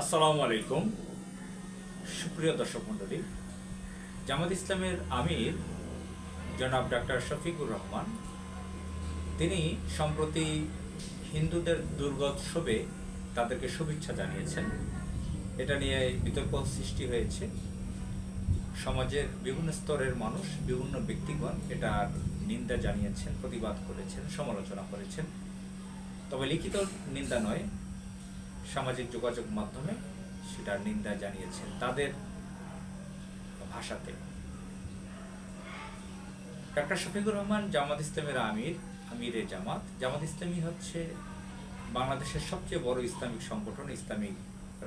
আসসালামু আলাইকুম। সুপ্রিয় দর্শক মণ্ডলী, জামাত ইসলামের আমির জনাব ডাক্তার শফিকুর রহমান, তিনি সম্প্রতি হিন্দুদের দুর্গোৎসবে তাদেরকে শুভেচ্ছা জানিয়েছেন। এটা নিয়ে বিতর্ক সৃষ্টি হয়েছে। সমাজের বিভিন্ন স্তরের মানুষ, বিভিন্ন ব্যক্তিগণ এটার নিন্দা জানিয়েছেন, প্রতিবাদ করেছেন, সমালোচনা করেছেন। তবে লিখিত নিন্দা নয় সামাজিক যোগাযোগ মাধ্যমে সেটার নিন্দা জানিয়েছেন তাদের ভাষাতে। ডাক্তার শফিকুর রহমান, জামাত ইসলামের আমির, আমিরে জামাত। জামাত ইসলামী হচ্ছে বাংলাদেশের সবচেয়ে বড় ইসলামিক সংগঠন, ইসলামিক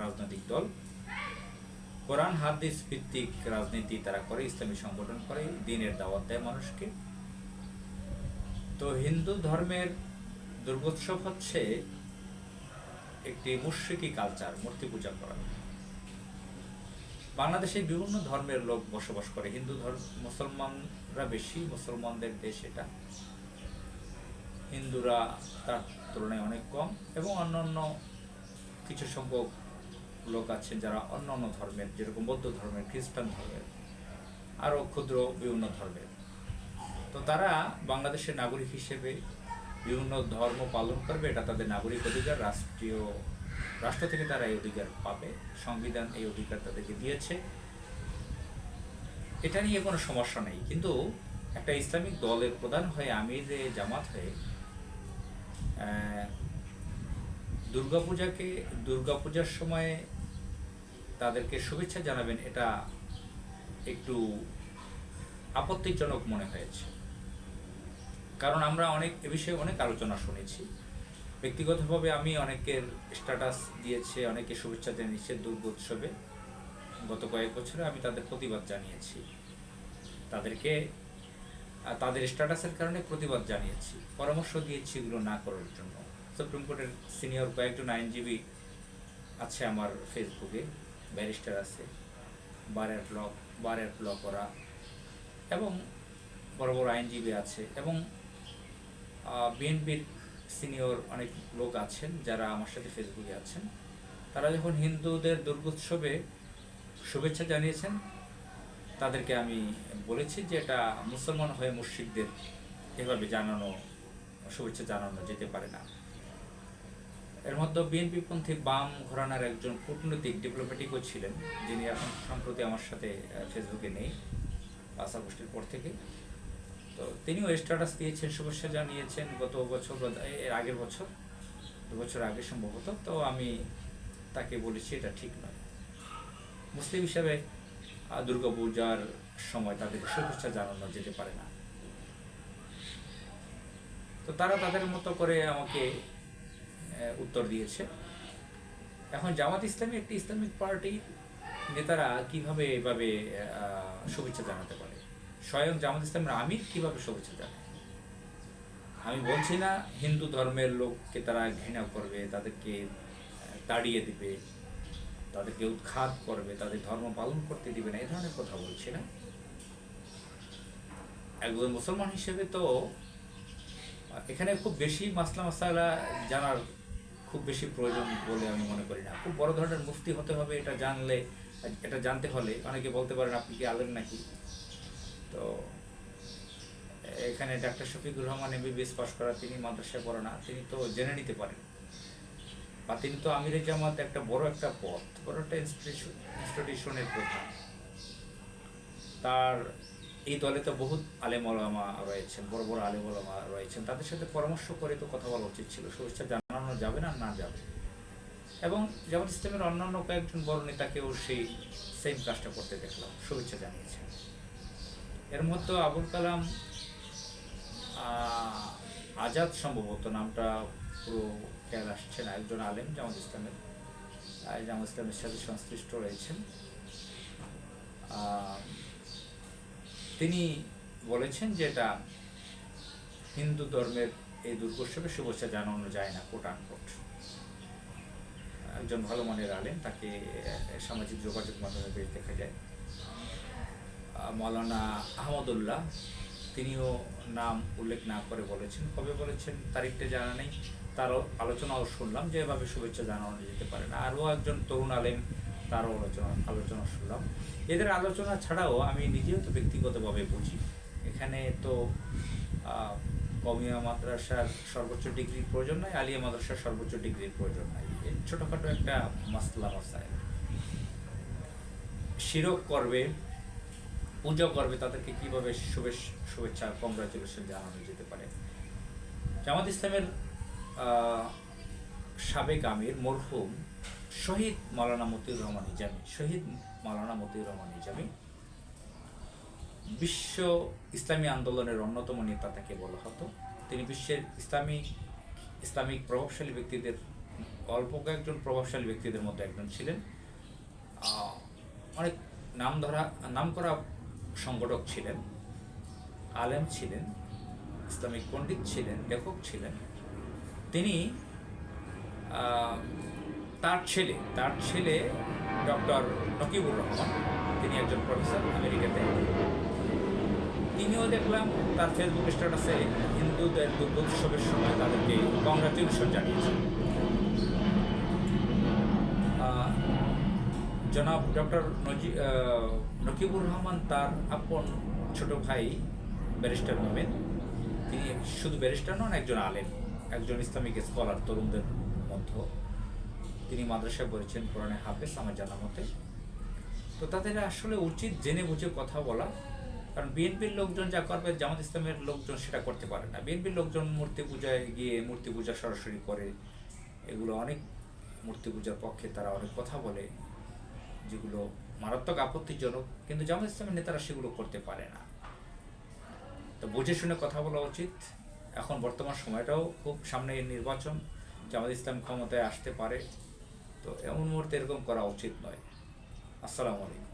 রাজনৈতিক দল। কোরআন, হাদিস ভিত্তিক রাজনীতি তারা করে, ইসলামী সংগঠন করে, দিনের দাওয়াত দেয় মানুষকে। তো হিন্দু ধর্মের দুর্গোৎসব হচ্ছে একটি মুশ্রিকি কালচার, মূর্তি পূজা করা। বাংলাদেশে বিভিন্ন ধর্মের লোক বসবাস করে। হিন্দু ধর্ম, মুসলমানরা বেশি, মুসলমানদের দেশ এটা। হিন্দুরা তার তুলনায় অনেক কম এবং অন্যান্য কিছু সংখ্যক লোক আছেন যারা অন্য অন্য ধর্মের, যেরকম বৌদ্ধ ধর্মের, খ্রিস্টান ধর্মের, আরও ক্ষুদ্র বিভিন্ন ধর্মের। তো তারা বাংলাদেশের নাগরিক হিসেবে বিভিন্ন ধর্ম পালন করবে, এটা তাদের নাগরিক অধিকার, রাষ্ট্রীয়, রাষ্ট্র থেকে তারা এই অধিকার পাবে, সংবিধান এই অধিকার তাদেরকে দিয়েছে। এটা নিয়ে কোনো সমস্যা নেই, কিন্তু একটা ইসলামিক দলের প্রধান হয়ে আমির জামাত হয়ে দুর্গাপূজাকে, দুর্গাপূজার সময় তাদেরকে শুভেচ্ছা জানাবেন, এটা একটু আপত্তিজনক মনে হয়েছে। কারণ আমরা অনেক, এ বিষয়ে অনেক আলোচনা শুনেছি। ব্যক্তিগতভাবে আমি অনেকের স্ট্যাটাস দিয়েছে অনেকে শুভেচ্ছা জানিয়েছে দুর্গোৎসবে গত কয়েক বছরে আমি তাদের প্রতিবাদ জানিয়েছি। তাদেরকে তাদের স্ট্যাটাসের কারণে প্রতিবাদ জানিয়েছি। পরামর্শ দিয়েছি এগুলো না করার জন্য। সুপ্রিম কোর্টের সিনিয়র কয়েকজন আইনজীবী আছে আমার ফেসবুকে ব্যারিস্টার আছে বারের ব্লক বারের ব্লক করা এবং বড় বড় আইনজীবী আছে। এবং বিএনপির সিনিয়র অনেক লোক আছেন যারা আমার সাথে ফেসবুকে আছেন। তারা যখন হিন্দুদের দুর্গোৎসবে শুভেচ্ছা জানিয়েছেন, তাদেরকে আমি বলেছি যে এটা মুসলমান হয়ে মুর্শিদদের এভাবে জানানো, শুভেচ্ছা জানানো যেতে পারে না। এর মধ্যে বিএনপি পন্থী বাম ঘরানার একজন কূটনৈতিক ডিপ্লোম্যাটিকও ছিলেন, যিনি এখন সম্প্রতি আমার সাথে ফেসবুকে নেই আশা গোষ্ঠীর পর থেকে। তো তিনিও স্ট্যাটাস দিয়েছেন, শুভেচ্ছা জানিয়েছেন গত বছর এর আগের বছর, দু বছর আগে সম্ভবত, তো আমি তাকে বলেছি এটা ঠিক নয়। মুসলিম হিসাবে দুর্গাপূজার সময় তাদেরকে শুভেচ্ছা জানানো যেতে পারে না। তো তারা তাদের মতো করে আমাকে উত্তর দিয়েছে। এখন জামাত ইসলামী একটি ইসলামিক পার্টির নেতারা কীভাবে এভাবে শুভেচ্ছা জানাতে পারে? স্বয়ং জামাত ইসলামের আমির কীভাবে শুভেচ্ছা জানায় আমি বলছি না, হিন্দু ধর্মের লোককে তারা ঘৃণা করবে, তাদেরকে তাড়িয়ে দিবে, তাদেরকে উৎখাত করবে, তাদের ধর্ম পালন করতে দিবে না এই ধরনের কথা বলছি না। একজন মুসলমান হিসেবে তো, এখানে খুব বেশি মাসলা মাসালা জানার খুব বেশি প্রয়োজন বলে আমি মনে করি না। খুব বড় ধরনের মুফতি হতে হবে, এটা জানলে, এটা জানতে হলে, অনেকে বলতে পারেন, আপনি কি আলেন নাকি? তো এখানে doctor Shafiqur Rahman MBBS pass করা তিনি মাদ্রাসায় পড়ে না, তিনি তো জেনে নিতে পারেন। বা তিনি তো আমিরে জামাত একটা বড় একটা পথ, বড় একটা ইনস্টিটিউশন ইনস্টিটিউশনের প্রধান তার এই দলে তো বহুত আলেম ওলামা রয়েছেন, বড় বড় আলেম ওলামা রয়েছেন। তাদের সাথে পরামর্শ করে তো কথা বলা উচিত ছিল, শুভেচ্ছা জানানো যাবে না না যাবে। এবং জামাত ইসলামের অন্যান্য কয়েকজন বড় নেতাকেও সেই সেম কাজটা করতে দেখলাম, শুভেচ্ছা জানিয়েছেন। এর মধ্যে আবুল কালাম আজাদ সম্ভবত নামটা পুরো খেয়াল আসছে না, একজন আলেম জামাত ইসলামের। জামাত ইসলামের সাথে সংশ্লিষ্ট রয়েছেন। তিনি বলেছেন যে এটা হিন্দু ধর্মের এই দুর্গোৎসবে শুভেচ্ছা জানানো যায় না কোট আনকোট একজন ভালো মানের আলেন তাকে সামাজিক যোগাযোগ মাধ্যমে বেশ দেখা যায়। মৌলানা আহমদুল্লাহ। তিনিও নাম উল্লেখ না করে বলেছেন। কবে বলেছেন তারিখটা জানা নেই। তারও আলোচনাও শুনলাম যে এভাবে শুভেচ্ছা জানানো যেতে পারে না। আরও একজন তরুণ আলেম, তারও আলোচনা আলোচনা শুনলাম। এদের আলোচনা ছাড়াও আমি নিজেও তো ব্যক্তিগতভাবে বুঝি। এখানে তো কমিয়া মাদ্রাসার সর্বোচ্চ ডিগ্রির প্রয়োজন নাই, আলিয়া মাদ্রাসার সর্বোচ্চ ডিগ্রির প্রয়োজন এই ছোটোখাটো একটা মাসলা মাসাইল। শিরক করবে পূজা করবে, তাদেরকে কীভাবে শুভেচ্ছা শুভেচ্ছা কংগ্রাচুলেশন জানানো যেতে পারে? জামাত ইসলামের সাবেক আমির মরহুম শহীদ মাওলানা মতিউর রহমান নিজামী, শহীদ মাওলানা মতিউর রহমান নিজামী, বিশ্ব ইসলামী আন্দোলনের অন্যতম নেতা তাকে বলা হতো। তিনি বিশ্বের ইসলামী ইসলামিক প্রভাবশালী ব্যক্তিদের, অল্প কয়েকজন প্রভাবশালী ব্যক্তিদের মধ্যে একজন ছিলেন। অনেক নাম ধরা নাম করা সংগঠক ছিলেন, আলেম ছিলেন, ইসলামিক পণ্ডিত ছিলেন, লেখক ছিলেন। তিনি তার ছেলে তার ছেলে ডক্টর নকিবুর রহমান, তিনি একজন প্রফেসর আমেরিকাতে। তিনিও দেখলাম তার ফেসবুক স্ট্যাটাসে হিন্দুদের দুর্গোৎসবের সময় তাদেরকে কংগ্রাচুলেশন জানিয়েছেন। জনাব ডক্টর নকিবুর রহমান তার আপন ছোট ভাই ব্যারিস্টার মোমেন তিনি শুধু ব্যারিস্টার নন, একজন আলেম, একজন ইসলামিক স্কলার তরুণদের মধ্য। তিনি মাদ্রাসায় পড়েছেন কোরআনে হাফেজ, আমার জানা মতে। তো তাদের আসলে উচিত জেনে বুঝে কথা বলা। কারণ বিএনপির লোকজন যা করবে, জামাত ইসলামের লোকজন সেটা করতে পারে না। বিএনপির লোকজন মূর্তি পূজায় গিয়ে মূর্তি পূজা সরাসরি করে। এগুলো অনেক মূর্তি পূজার পক্ষে তারা অনেক কথা বলে। যেগুলো মারাত্মক আপত্তিজনক, কিন্তু জামাত ইসলামের নেতারা সেগুলো করতে পারে না। তো বুঝে শুনে কথা বলা উচিত। এখন বর্তমান সময়টাও খুব সামনে নির্বাচন, জামাত ইসলাম ক্ষমতায় আসতে পারে। তো এমন মুহূর্তে এরকম করা উচিত নয়। আসসালামু আলাইকুম।